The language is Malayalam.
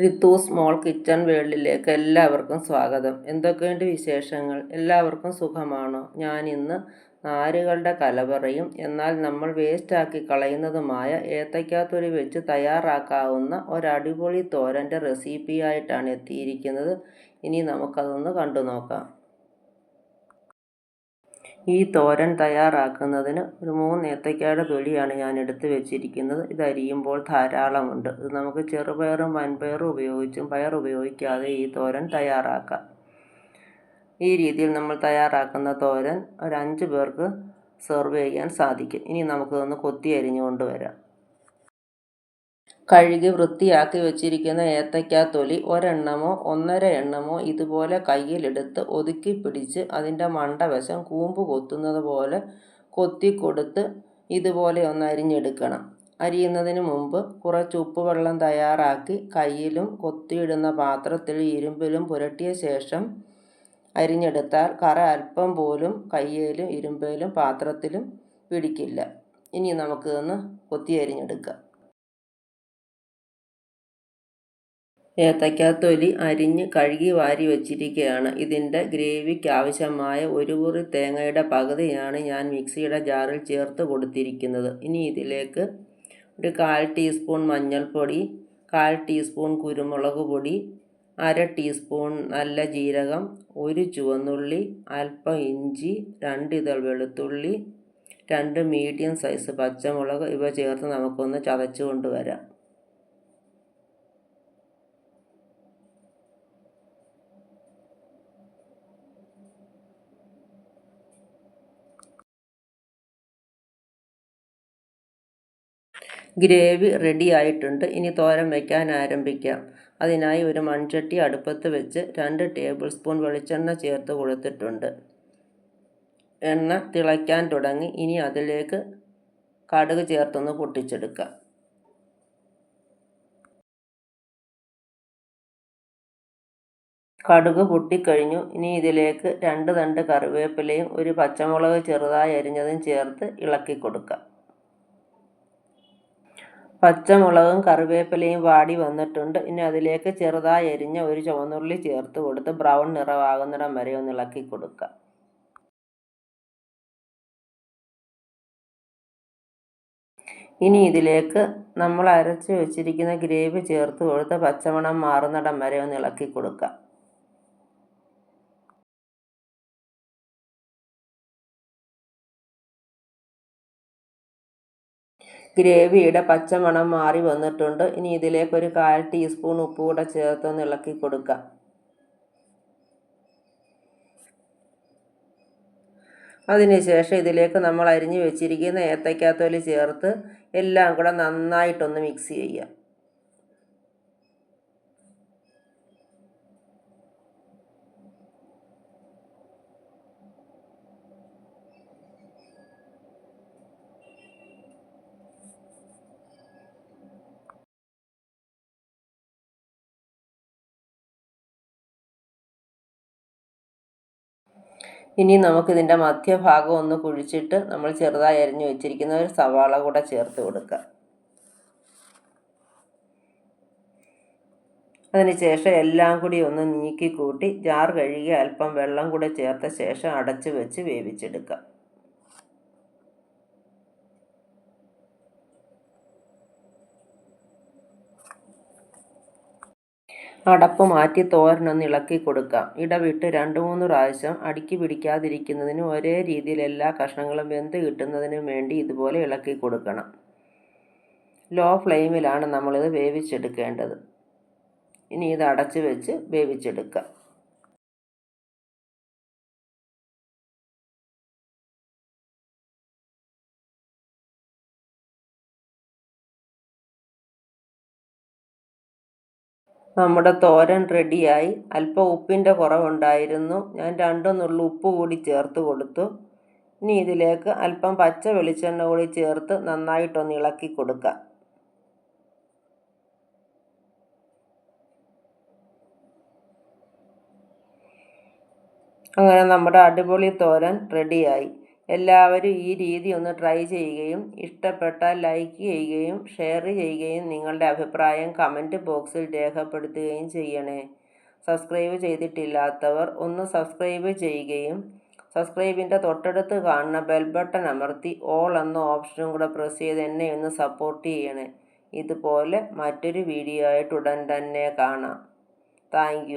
റിതു സ്മോൾ കിച്ചൺ വേൾഡിലേക്ക് എല്ലാവർക്കും സ്വാഗതം. എന്തൊക്കെയുണ്ട് വിശേഷങ്ങൾ? എല്ലാവർക്കും സുഖമാണോ? ഞാൻ ഇന്ന് നാരുകളുടെ കലവറയും എന്നാൽ നമ്മൾ വേസ്റ്റാക്കി കളയുന്നതുമായ ഏത്തയ്ക്കാത്തൊലി വെച്ച് തയ്യാറാക്കാവുന്ന ഒരടിപൊളി തോരന്റെ റെസിപ്പിയായിട്ടാണ് എത്തിയിരിക്കുന്നത്. ഇനി നമുക്കതൊന്ന് കണ്ടു നോക്കാം. ഈ തോരൻ തയ്യാറാക്കുന്നതിന് ഒരു മൂന്ന് ഏത്തയ്ക്കയുടെ തൊലിയാണ് ഞാൻ എടുത്ത് വെച്ചിരിക്കുന്നത്. ഇത് അരിയുമ്പോൾ ധാരാളമുണ്ട്. ഇത് നമുക്ക് ചെറുപയറും വൻപയറും ഉപയോഗിച്ചും പയർ ഉപയോഗിക്കാതെ ഈ തോരൻ തയ്യാറാക്കാം. ഈ രീതിയിൽ നമ്മൾ തയ്യാറാക്കുന്ന തോരൻ ഒരു അഞ്ച് പേർക്ക് സെർവ് ചെയ്യാൻ സാധിക്കും. ഇനി നമുക്കിതൊന്ന് കൊത്തി അരിഞ്ഞുകൊണ്ട് വരാം. കഴുകി വൃത്തിയാക്കി വെച്ചിരിക്കുന്ന ഏത്തയ്ക്ക തൊലി ഒരെണ്ണമോ ഒന്നര എണ്ണമോ ഇതുപോലെ കയ്യിലെടുത്ത് ഒതുക്കി പിടിച്ച് അതിന്റെ മണ്ടവശം കൂമ്പ് കൊത്തുന്നത് പോലെ കൊത്തി കൊടുത്ത് ഇതുപോലെ ഒന്ന് അരിഞ്ഞെടുക്കണം. അരിയുന്നതിന് മുമ്പ് കുറച്ച് ഉപ്പുവെള്ളം തയ്യാറാക്കി കയ്യിലും കൊത്തിയിടുന്ന പാത്രത്തിൽ ഇരുമ്പിലും പുരട്ടിയ ശേഷം അരിഞ്ഞെടുത്താൽ കറ അല്പം പോലും കയ്യിലും ഇരുമ്പിലും പാത്രത്തിലും പിടിക്കില്ല. ഇനി നമുക്കിതൊന്ന് കൊത്തി അരിഞ്ഞെടുക്കാം. ഏത്തയ്ക്കാത്തൊലി അരിഞ്ഞ് കഴുകി വാരി വച്ചിരിക്കുകയാണ്. ഇതിന്റെ ഗ്രേവിക്ക് ആവശ്യമായ ഒരു കുറി തേങ്ങയുടെ പകുതിയാണ് ഞാൻ മിക്സിയുടെ ജാറിൽ ചേർത്ത് കൊടുത്തിരിക്കുന്നത്. ഇനി ഇതിലേക്ക് ഒരു കാൽ ടീസ്പൂൺ മഞ്ഞൾപ്പൊടി കാൽ ടീസ്പൂൺ കുരുമുളക് പൊടി അര ടീസ്പൂൺ നല്ല ജീരകം ഒരു ചുവന്നുള്ളി അല്പം ഇഞ്ചി രണ്ട് ഇതൾ വെളുത്തുള്ളി രണ്ട് മീഡിയം സൈസ് പച്ചമുളക് ഇവ ചേർത്ത് നമുക്കൊന്ന് ചതച്ചു കൊണ്ടുവരാം. ഗ്രേവി റെഡി ആയിട്ടുണ്ട്. ഇനി തോരൻ വയ്ക്കാൻ ആരംഭിക്കാം. അതിനായി ഒരു മൺചട്ടി അടുപ്പത്ത് വെച്ച് രണ്ട് ടേബിൾ സ്പൂൺ വെളിച്ചെണ്ണ ചേർത്ത് കൊടുത്തിട്ടുണ്ട്. എണ്ണ തിളയ്ക്കാൻ തുടങ്ങി. ഇനി അതിലേക്ക് കടുക് ചേർത്തൊന്ന് പൊട്ടിച്ചെടുക്കാം. കടുക് പൊട്ടിക്കഴിഞ്ഞു. ഇനി ഇതിലേക്ക് രണ്ട് തണ്ട് കറിവേപ്പിലയും ഒരു പച്ചമുളക് ചെറുതായി അരിഞ്ഞതും ചേർത്ത് ഇളക്കി കൊടുക്കാം പച്ചമുളകും കറിവേപ്പിലയും വാടി വന്നിട്ടുണ്ട്. ഇനി അതിലേക്ക് ചെറുതായി എരിഞ്ഞ ഒരു ചുവന്നുള്ളി ചേർത്ത് കൊടുത്ത് ബ്രൗൺ നിറമാകുന്നിടം വരെ ഒന്ന് ഇളക്കി കൊടുക്കുക ഇനി ഇതിലേക്ക് നമ്മൾ അരച്ച് വെച്ചിരിക്കുന്ന ഗ്രേവി ചേർത്ത് കൊടുത്ത് പച്ചമണം മാറുന്നിടം വരെ ഒന്ന് ഇളക്കി കൊടുക്കുക ഗ്രേവിയുടെ പച്ചമണം മാറി വന്നിട്ടുണ്ട്. ഇനി ഇതിലേക്ക് ഒരു കാൽ ടീസ്പൂൺ ഉപ്പ് കൂടെ ചേർത്ത് ഇളക്കി കൊടുക്കുക. അതിനുശേഷം ഇതിലേക്ക് നമ്മൾ അരിഞ്ഞു വെച്ചിരിക്കുന്ന ഏത്തയ്ക്കാത്തൊലി ചേർത്ത് എല്ലാം കൂടെ നന്നായിട്ടൊന്ന് മിക്സ് ചെയ്യാം ഇനി നമുക്കിതിന്റെ മധ്യഭാഗം ഒന്ന് കുഴിച്ചിട്ട് നമ്മൾ ചെറുതായി അരിഞ്ഞു വെച്ചിരിക്കുന്ന ഒരു സവാള കൂടെ ചേർത്ത് കൊടുക്കുക അതിനുശേഷം എല്ലാം കൂടി ഒന്ന് നീക്കി കൂട്ടി ജാർ കഴുകി അല്പം വെള്ളം കൂടെ ചേർത്ത ശേഷം അടച്ചു വെച്ച് വേവിച്ചെടുക്കുക അടപ്പ് മാറ്റി തോരനൊന്ന് ഇളക്കി കൊടുക്കാം. ഇടവിട്ട് രണ്ട് മൂന്ന് പ്രാവശ്യം അടുക്കി പിടിക്കാതിരിക്കുന്നതിന് ഒരേ രീതിയിൽ എല്ലാ കഷ്ണങ്ങളും വെന്ത് കിട്ടുന്നതിനും വേണ്ടി ഇതുപോലെ ഇളക്കി കൊടുക്കണം. ലോ ഫ്ലെയിമിലാണ് നമ്മളിത് വേവിച്ചെടുക്കേണ്ടത്. ഇനി ഇത് അടച്ച് വെച്ച് വേവിച്ചെടുക്കാം. നമ്മുടെ തോരൻ റെഡിയായി. അല്പം ഉപ്പിന്റെ കുറവുണ്ടായിരുന്നു. ഞാൻ രണ്ടൊന്നുള്ള നുള്ളു ഉപ്പ് കൂടി ചേർത്ത് കൊടുത്തു. ഇനി ഇതിലേക്ക് അല്പം പച്ച വെളിച്ചെണ്ണ കൂടി ചേർത്ത് നന്നായിട്ടൊന്ന് ഇളക്കി കൊടുക്കാം. അങ്ങനെ നമ്മുടെ അടിപൊളി തോരൻ റെഡിയായി. എല്ലാവരും ഈ രീതി ഒന്ന് ട്രൈ ചെയ്യുകയും ഇഷ്ടപ്പെട്ടാൽ ലൈക്ക് ചെയ്യുകയും ഷെയർ ചെയ്യുകയും നിങ്ങളുടെ അഭിപ്രായം കമന്റ് ബോക്സിൽ രേഖപ്പെടുത്തുകയും ചെയ്യണേ. സബ്സ്ക്രൈബ് ചെയ്തിട്ടില്ലാത്തവർ ഒന്ന് സബ്സ്ക്രൈബ് ചെയ്യുകയും സബ്സ്ക്രൈബിന്റെ തൊട്ടടുത്ത് കാണുന്ന ബെൽ ബട്ടൺ അമർത്തി ഓൾ എന്ന ഓപ്ഷനും കൂടെ പ്രസ് ചെയ്ത് എന്നെ ഒന്ന് സപ്പോർട്ട് ചെയ്യണേ. ഇതുപോലെ മറ്റൊരു വീഡിയോ ആയിട്ട് ഉടൻ തന്നെ കാണാം. താങ്ക്